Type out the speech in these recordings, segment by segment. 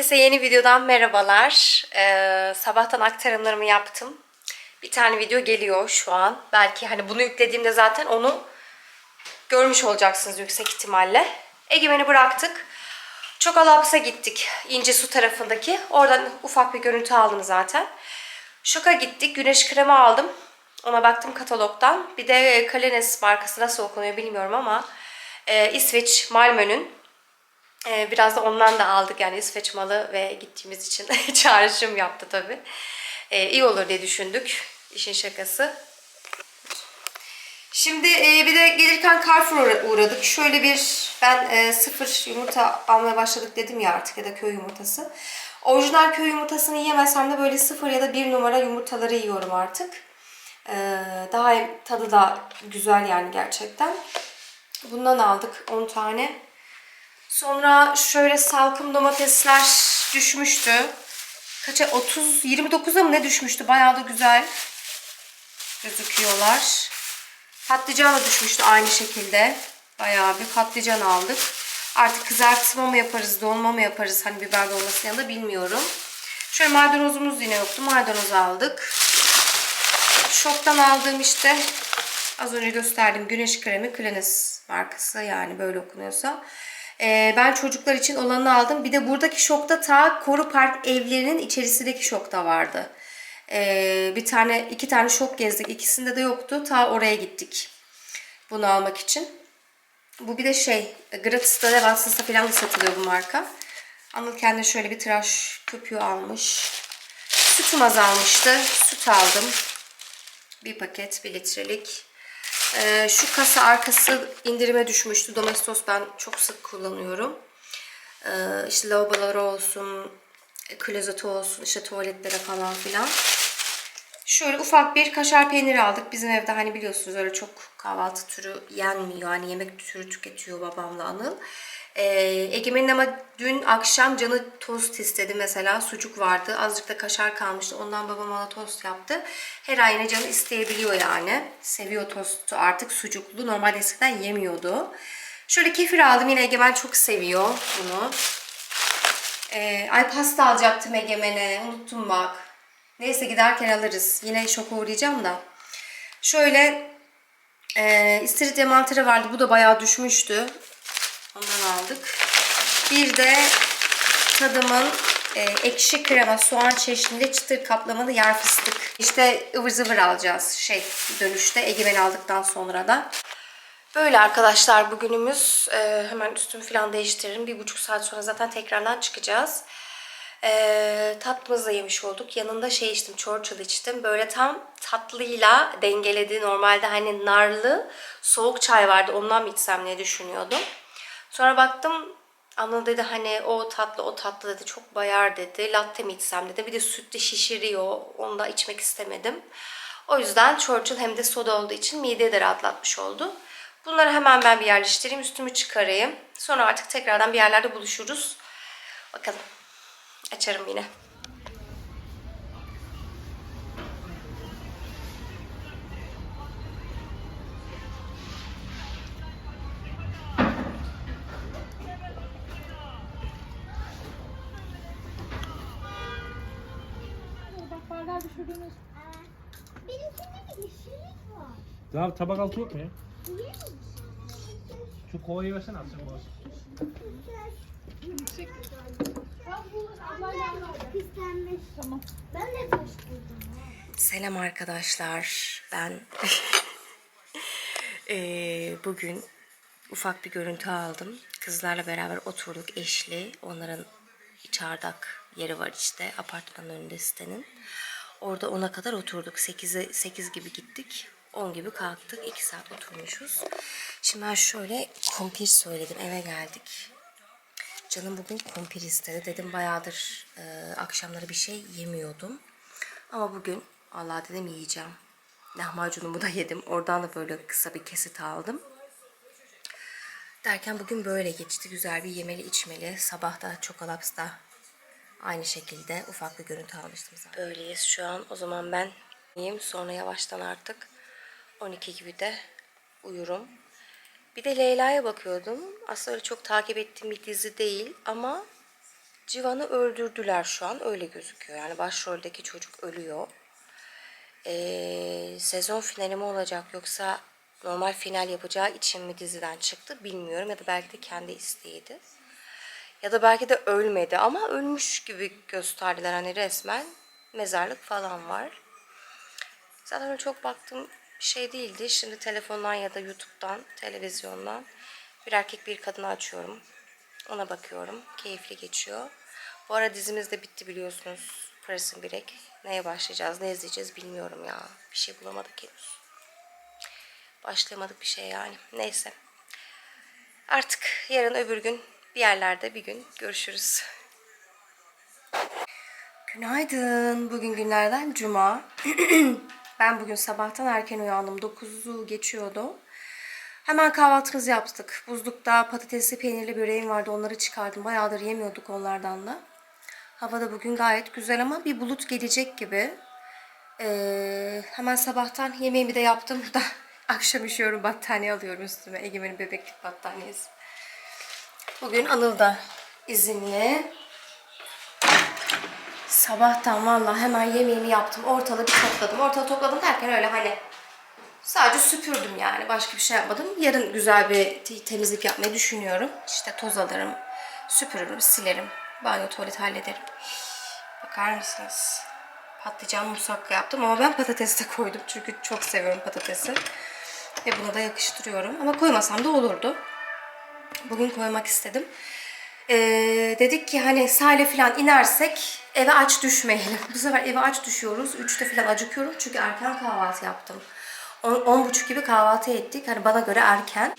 Herkese yeni videodan merhabalar. Ee, sabahtan aktarımlarımı yaptım. Bir tane video geliyor şu an. Belki hani bunu yüklediğimde zaten onu görmüş olacaksınız yüksek ihtimalle. Egemen'i bıraktık. Çokalaps'a gittik. İnce su tarafındaki. Oradan ufak bir görüntü aldım zaten. Şoka gittik. Güneş kremi aldım. Ona baktım katalogdan. Bir de Kalenes markası nasıl okunuyor bilmiyorum ama e, İsveç Malmö'nün ee, biraz da ondan da aldık yani İsveç malı ve gittiğimiz için çağrışım yaptı tabii. Ee, iyi olur diye düşündük. İşin şakası. Şimdi e, bir de gelirken Carrefour'a uğradık. Şöyle bir ben e, sıfır yumurta almaya başladık dedim ya artık ya da köy yumurtası. Orijinal köy yumurtasını yiyemesem de böyle sıfır ya da bir numara yumurtaları yiyorum artık. Ee, daha tadı da güzel yani gerçekten. Bundan aldık 10 tane. Sonra şöyle salkım domatesler düşmüştü. Kaça 30 29'a mı ne düşmüştü? Bayağı da güzel gözüküyorlar. Patlıcan da düşmüştü aynı şekilde. Bayağı bir patlıcan aldık. Artık kızartma mı yaparız, dolma mı yaparız hani biber dolması yanında bilmiyorum. Şöyle maydanozumuz yine yoktu. Maydanoz aldık. Şoktan aldığım işte az önce gösterdiğim güneş kremi Klenis markası yani böyle okunuyorsa. Ee, ben çocuklar için olanı aldım. Bir de buradaki şokta ta Koru Park evlerinin içerisindeki şokta vardı. Ee, bir tane, iki tane şok gezdik. İkisinde de yoktu. Ta oraya gittik. Bunu almak için. Bu bir de şey, gratis'ta da Watson's'ta falan da satılıyor bu marka. Anıl kendine şöyle bir tıraş köpüğü almış. Sütüm azalmıştı. Süt aldım. Bir paket, bir litrelik. Ee, şu kasa arkası indirime düşmüştü. Domestos ben çok sık kullanıyorum. Ee, işte lavaboları olsun, klozeti olsun, işte tuvaletlere falan filan. Şöyle ufak bir kaşar peyniri aldık. Bizim evde hani biliyorsunuz öyle çok kahvaltı türü yenmiyor. Hani yemek türü tüketiyor babamla Anıl. Ee, Egemen'in ama dün akşam canı tost istedi mesela. Sucuk vardı. Azıcık da kaşar kalmıştı. Ondan babam ona tost yaptı. Her ay canı isteyebiliyor yani. Seviyor tostu artık sucuklu. Normalde eskiden yemiyordu. Şöyle kefir aldım. Yine Egemen çok seviyor bunu. Ee, ay pasta alacaktım Egemen'e. Unuttum bak. Neyse giderken alırız. Yine şoka uğrayacağım da. Şöyle e, istiridye mantarı vardı. Bu da bayağı düşmüştü. Ondan aldık. Bir de tadımın e, ekşi krema soğan çeşnili çıtır kaplamalı yer fıstık. İşte ıvır zıvır alacağız şey dönüşte Egemen aldıktan sonra da. Böyle arkadaşlar bugünümüz. E, hemen üstümü falan değiştiririm. Bir buçuk saat sonra zaten tekrardan çıkacağız. E, tatlımızı da yemiş olduk. Yanında şey içtim, Churchill içtim. Böyle tam tatlıyla dengeledi. Normalde hani narlı soğuk çay vardı. Ondan mı içsem diye düşünüyordum. Sonra baktım Anıl dedi hani o tatlı o tatlı dedi çok bayar dedi. Latte mi içsem dedi. Bir de sütlü şişiriyor. Onu da içmek istemedim. O yüzden Churchill hem de soda olduğu için mideyi de rahatlatmış oldu. Bunları hemen ben bir yerleştireyim. Üstümü çıkarayım. Sonra artık tekrardan bir yerlerde buluşuruz. Bakalım. Açarım yine. Düşürdünüz. Benimkinde bir yeşillik var. Ya tabak altı yok mu ya? Niye? Şu kovayı versene Pislenmiş. Tamam. Ben de taş buldum. ha. Selam arkadaşlar. Ben eee, bugün ufak bir görüntü aldım. Kızlarla beraber oturduk eşli. Onların çardak yeri var işte apartmanın önünde sitenin. Orada 10'a kadar oturduk. 8'e 8 gibi gittik. 10 gibi kalktık. 2 saat oturmuşuz. Şimdi ben şöyle kumpir söyledim. Eve geldik. Canım bugün kumpir istedi. Dedim bayağıdır e, akşamları bir şey yemiyordum. Ama bugün Allah dedim yiyeceğim. Lahmacunumu da yedim. Oradan da böyle kısa bir kesit aldım. Derken bugün böyle geçti. Güzel bir yemeli içmeli. Sabah da Çokolaps'ta aynı şekilde ufak bir görüntü almıştım zaten. Böyleyiz şu an. O zaman ben yiyeyim. Sonra yavaştan artık 12 gibi de uyurum. Bir de Leyla'ya bakıyordum. Aslında öyle çok takip ettiğim bir dizi değil ama Civan'ı öldürdüler şu an öyle gözüküyor. Yani başroldeki çocuk ölüyor. Ee, sezon finali mi olacak yoksa normal final yapacağı için mi diziden çıktı bilmiyorum. Ya da belki de kendi isteğiydi. Ya da belki de ölmedi ama ölmüş gibi gösterdiler hani resmen mezarlık falan var. Zaten öyle çok baktığım şey değildi. Şimdi telefondan ya da YouTube'dan, televizyondan bir erkek bir kadını açıyorum. Ona bakıyorum. Keyifli geçiyor. Bu ara dizimiz de bitti biliyorsunuz. Prison Break. Neye başlayacağız, ne izleyeceğiz bilmiyorum ya. Bir şey bulamadık henüz. Başlayamadık bir şey yani. Neyse. Artık yarın öbür gün bir yerlerde bir gün görüşürüz. Günaydın. Bugün günlerden cuma. ben bugün sabahtan erken uyandım. 9'u geçiyordu. Hemen kahvaltımızı yaptık. Buzlukta patatesli peynirli böreğim vardı. Onları çıkardım. Bayağıdır yemiyorduk onlardan da. Hava da bugün gayet güzel ama bir bulut gelecek gibi. Ee, hemen sabahtan yemeğimi de yaptım. Burada akşam üşüyorum battaniye alıyorum üstüme. Egemen'in bebeklik battaniyesi. Bugün Anıl da izinli. Sabahtan vallahi hemen yemeğimi yaptım. Ortalığı bir topladım. Ortalığı topladım derken öyle hani sadece süpürdüm yani. Başka bir şey yapmadım. Yarın güzel bir te- temizlik yapmayı düşünüyorum. İşte toz alırım, süpürürüm, silerim. Banyo, tuvalet hallederim. Bakar mısınız? Patlıcan musakka yaptım ama ben patates de koydum. Çünkü çok seviyorum patatesi. Ve bunu da yakıştırıyorum. Ama koymasam da olurdu. Bugün koymak istedim. Ee, dedik ki hani sahile falan inersek eve aç düşmeyelim. Bu sefer eve aç düşüyoruz. Üçte falan acıkıyorum çünkü erken kahvaltı yaptım. On, on buçuk gibi kahvaltı ettik. Hani bana göre erken.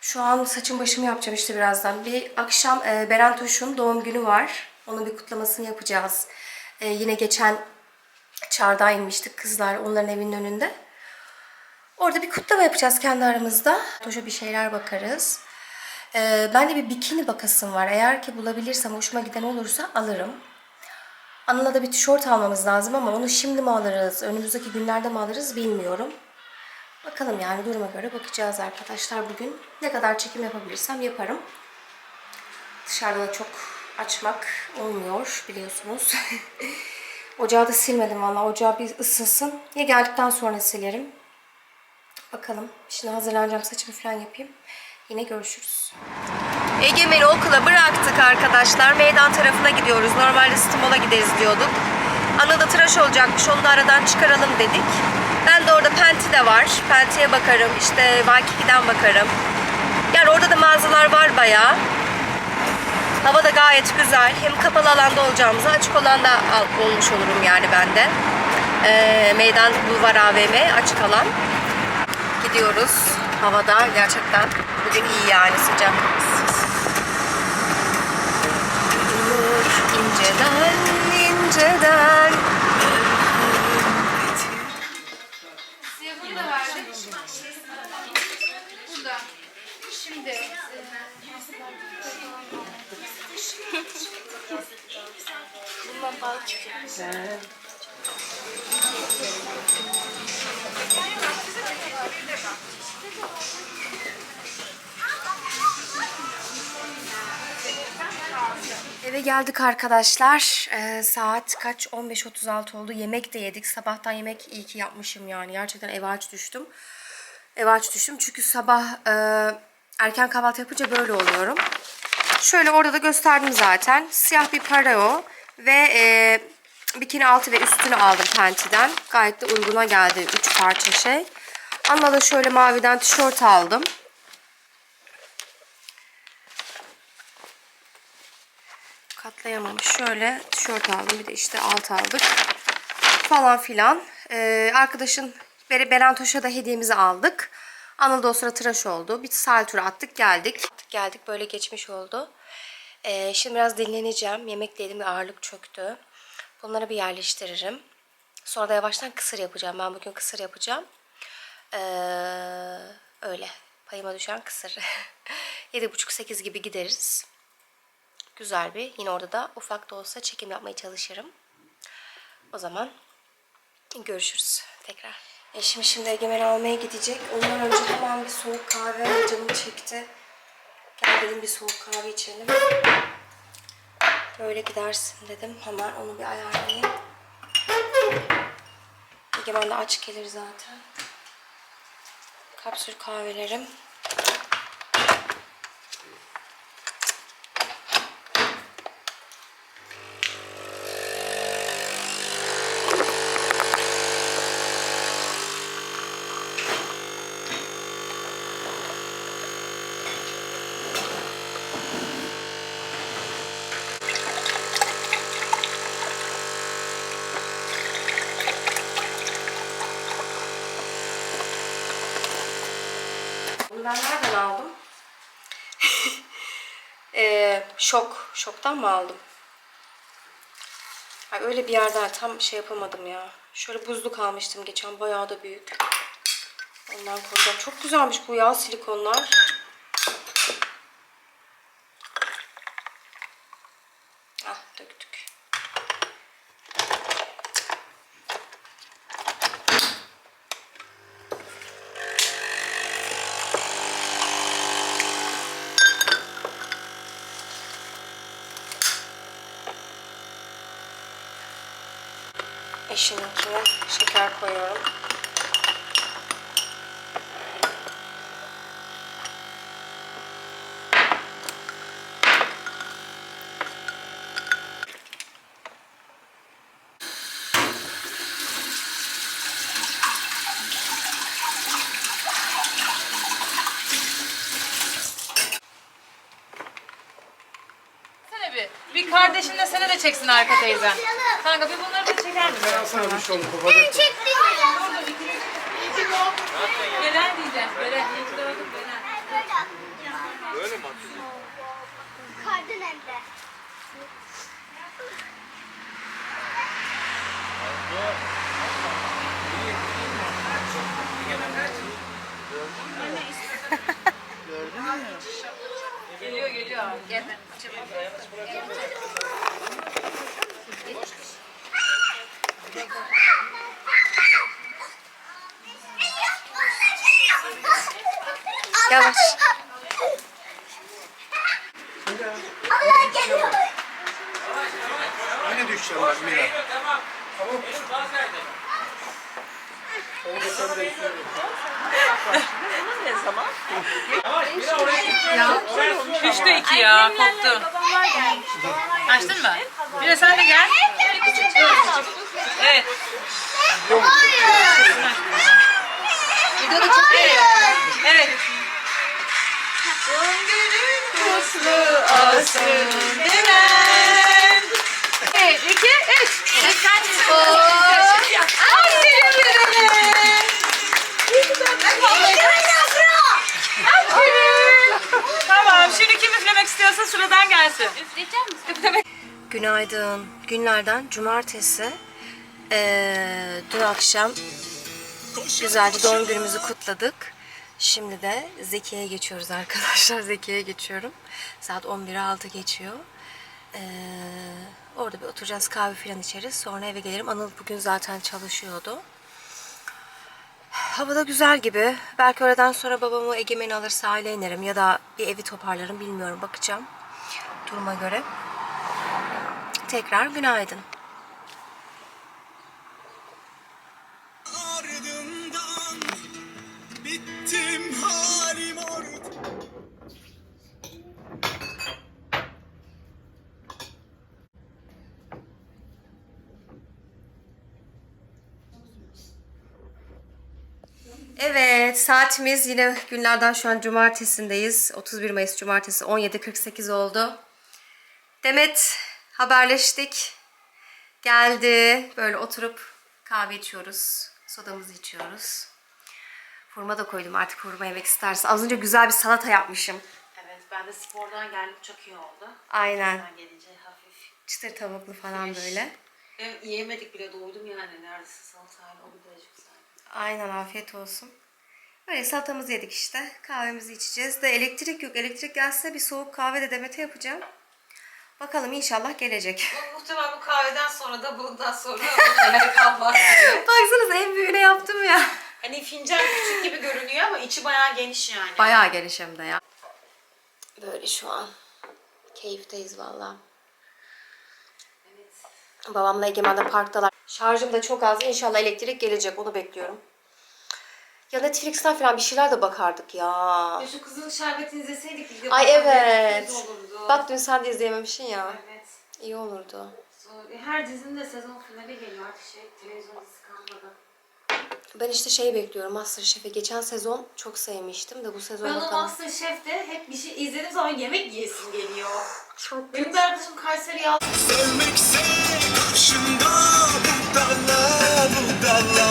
Şu an saçım başımı yapacağım işte birazdan. Bir akşam e, Beren Toş'un doğum günü var. Onun bir kutlamasını yapacağız. E, yine geçen çardağa inmiştik kızlar onların evinin önünde. Orada bir kutlama yapacağız kendi aramızda. Toş'a bir şeyler bakarız. Ee, ben de bir bikini bakasım var. Eğer ki bulabilirsem, hoşuma giden olursa alırım. Anıl'a da bir tişört almamız lazım ama onu şimdi mi alırız, önümüzdeki günlerde mi alırız bilmiyorum. Bakalım yani duruma göre bakacağız arkadaşlar bugün. Ne kadar çekim yapabilirsem yaparım. Dışarıda da çok açmak olmuyor biliyorsunuz. Ocağı da silmedim valla. Ocağı bir ısınsın. Ya geldikten sonra silerim. Bakalım. Şimdi hazırlanacağım. Saçımı falan yapayım. Yine görüşürüz. Egemen'i okula bıraktık arkadaşlar. Meydan tarafına gidiyoruz. Normalde Stimol'a gideriz diyorduk. Ana da tıraş olacakmış. Onu da aradan çıkaralım dedik. Ben de orada Penti de var. Penti'ye bakarım. İşte Waikiki'den bakarım. Yani orada da mağazalar var bayağı. Hava da gayet güzel. Hem kapalı alanda olacağımıza açık alanda al- olmuş olurum yani ben de. Ee, Meydan Bulvar AVM açık alan gidiyoruz. Havada gerçekten bugün iyi yani sıcak. Geldik arkadaşlar. Ee, saat kaç? 15.36 oldu. Yemek de yedik. Sabahtan yemek iyi ki yapmışım yani. Gerçekten eve aç düştüm. Eve aç düştüm çünkü sabah e, erken kahvaltı yapınca böyle oluyorum. Şöyle orada da gösterdim zaten. Siyah bir pareo ve e, bikini altı ve üstünü aldım Penti'den. Gayet de uyguna geldi 3 parça şey. Ama da şöyle maviden tişört aldım. Katlayamamış. Şöyle tişört aldım. Bir de işte alt aldık. Falan filan. Ee, arkadaşın Bere Beren Toş'a da hediyemizi aldık. Anıl sıra tıraş oldu. Bir sahil turu attık geldik. Attık geldik böyle geçmiş oldu. Ee, şimdi biraz dinleneceğim. Yemek yedim bir ağırlık çöktü. Bunları bir yerleştiririm. Sonra da yavaştan kısır yapacağım. Ben bugün kısır yapacağım. Ee, öyle. Payıma düşen kısır. 7.30-8 gibi gideriz güzel bir. Yine orada da ufak da olsa çekim yapmaya çalışırım. O zaman görüşürüz tekrar. Eşim şimdi Egemen almaya gidecek. Ondan önce hemen bir soğuk kahve canım çekti. Gel dedim bir soğuk kahve içelim. Böyle gidersin dedim. Hemen onu bir ayarlayayım. Egemen de aç gelir zaten. Kapsül kahvelerim. Ben nereden aldım? Ee, şok. Şoktan mı aldım? Ay öyle bir yerden tam şey yapamadım ya. Şöyle buzluk almıştım geçen. Bayağı da büyük. Ondan koyacağım. Çok güzelmiş bu ya silikonlar. Eşininkine şeker koyuyorum. Sene bir. Bir kardeşin de seni de çeksin arka teyzen. Kanka bir bunları da çeker misin? Sana bir şey oldu kopacak. Beren diyeceğim. Beren. İyi ki doğdun Beren. Böyle mi Kardın hem de. Geliyor geliyor. Gel. Yavaş. Allah geliyor. Yine düşeceğim bak Mira. Düştü iki ya. Koptu. Açtın mı? Bir de sen de gel. Evet. Videoda çekiyor. Evet. Doğum günün kutlu olsun Beren. Bir, iki, üç. Aferin Beren'e. Aferin. Tamam şimdi kim üflemek istiyorsa sıradan gelsin. Üfleyecek misin? Üflemek. Günaydın. Günlerden cumartesi. Ee, dün akşam güzelce doğum günümüzü kutladık. Şimdi de Zekiye'ye geçiyoruz arkadaşlar. Zekiye'ye geçiyorum. Saat 11'e 6 geçiyor. Ee, orada bir oturacağız kahve falan içeriz. Sonra eve gelirim. Anıl bugün zaten çalışıyordu. Hava da güzel gibi. Belki öğleden sonra babamı Egemen'i alır sahile inerim. Ya da bir evi toparlarım bilmiyorum. Bakacağım. Duruma göre. Tekrar günaydın. Evet saatimiz yine günlerden şu an cumartesindeyiz. 31 Mayıs cumartesi 17.48 oldu. Demet haberleştik. Geldi. Böyle oturup kahve içiyoruz. Sodamızı içiyoruz. Hurma da koydum artık hurma yemek isterse. Az önce güzel bir salata yapmışım. Evet ben de spordan geldim çok iyi oldu. Aynen. Ben gelince hafif. Çıtır tavuklu falan böyle. Hem yiyemedik bile doydum yani neredeyse salatayla o bir derece güzel. Aynen afiyet olsun. Böyle salatamızı yedik işte. Kahvemizi içeceğiz. De elektrik yok. Elektrik gelse bir soğuk kahve de Demet'e yapacağım. Bakalım inşallah gelecek. Muhtemelen bu kahveden sonra da bundan sonra. Baksanıza en büyüğüne yaptım ya. Hani fincan küçük gibi görünüyor ama içi bayağı geniş yani. Bayağı geniş hem de ya. Böyle şu an. Keyifteyiz valla. Babamla Egemen de parktalar. Şarjım da çok az. İnşallah elektrik gelecek. Onu bekliyorum. Ya Netflix'ten falan bir şeyler de bakardık ya. Ya şu kızıl şerbeti izleseydik. bir de Ay bakalım evet. olurdu. Bak dün sen de izleyememişsin ya. Evet. İyi olurdu. Sonra- Her dizinin de sezon finali geliyor artık şey televizyon kalmadı. Ben işte şey bekliyorum Masterchef'i. Geçen sezon çok sevmiştim de bu sezon Ben o bakalım. Masterchef'te hep bir şey izlediğim zaman yemek yiyesim geliyor. Çok Benim bir arkadaşım Kayseri'ye aldı. Sevmekse karşında budala budala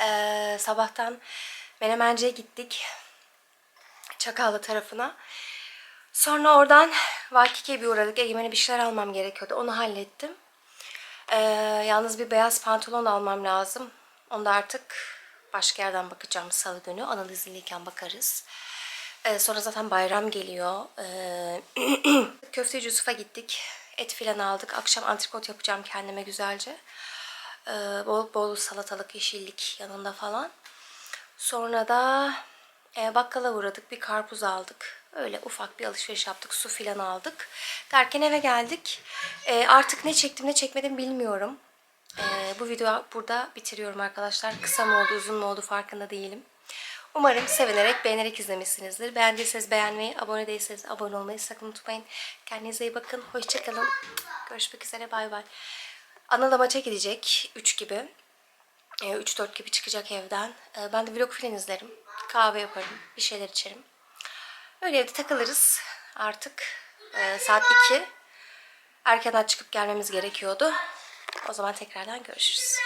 Ee, sabahtan Menemenci'ye gittik. Çakallı tarafına. Sonra oradan Vakiki'ye bir uğradık. Egemen'e bir şeyler almam gerekiyordu. Onu hallettim. Ee, yalnız bir beyaz pantolon almam lazım. Onu da artık başka yerden bakacağım salı günü. Anıl izinliyken bakarız. Ee, sonra zaten bayram geliyor. Ee, Köfteci Yusuf'a gittik. Et filan aldık. Akşam antrikot yapacağım kendime güzelce. Ee, bol bol salatalık, yeşillik yanında falan. Sonra da e, bakkala uğradık. Bir karpuz aldık. Öyle ufak bir alışveriş yaptık. Su filan aldık. Derken eve geldik. E, artık ne çektim ne çekmedim bilmiyorum. E, bu videoyu burada bitiriyorum arkadaşlar. Kısa mı oldu uzun mu oldu farkında değilim. Umarım sevinerek, beğenerek izlemişsinizdir. Beğendiyseniz beğenmeyi, abone değilseniz abone olmayı sakın unutmayın. Kendinize iyi bakın. Hoşçakalın. Görüşmek üzere. Bay bay. Anıl da maça gidecek. 3 gibi. 3-4 gibi çıkacak evden. E, Ben de vlog filan izlerim. Kahve yaparım. Bir şeyler içerim. Öyle evde takılırız artık. E, saat 2. Erkenden çıkıp gelmemiz gerekiyordu. O zaman tekrardan görüşürüz.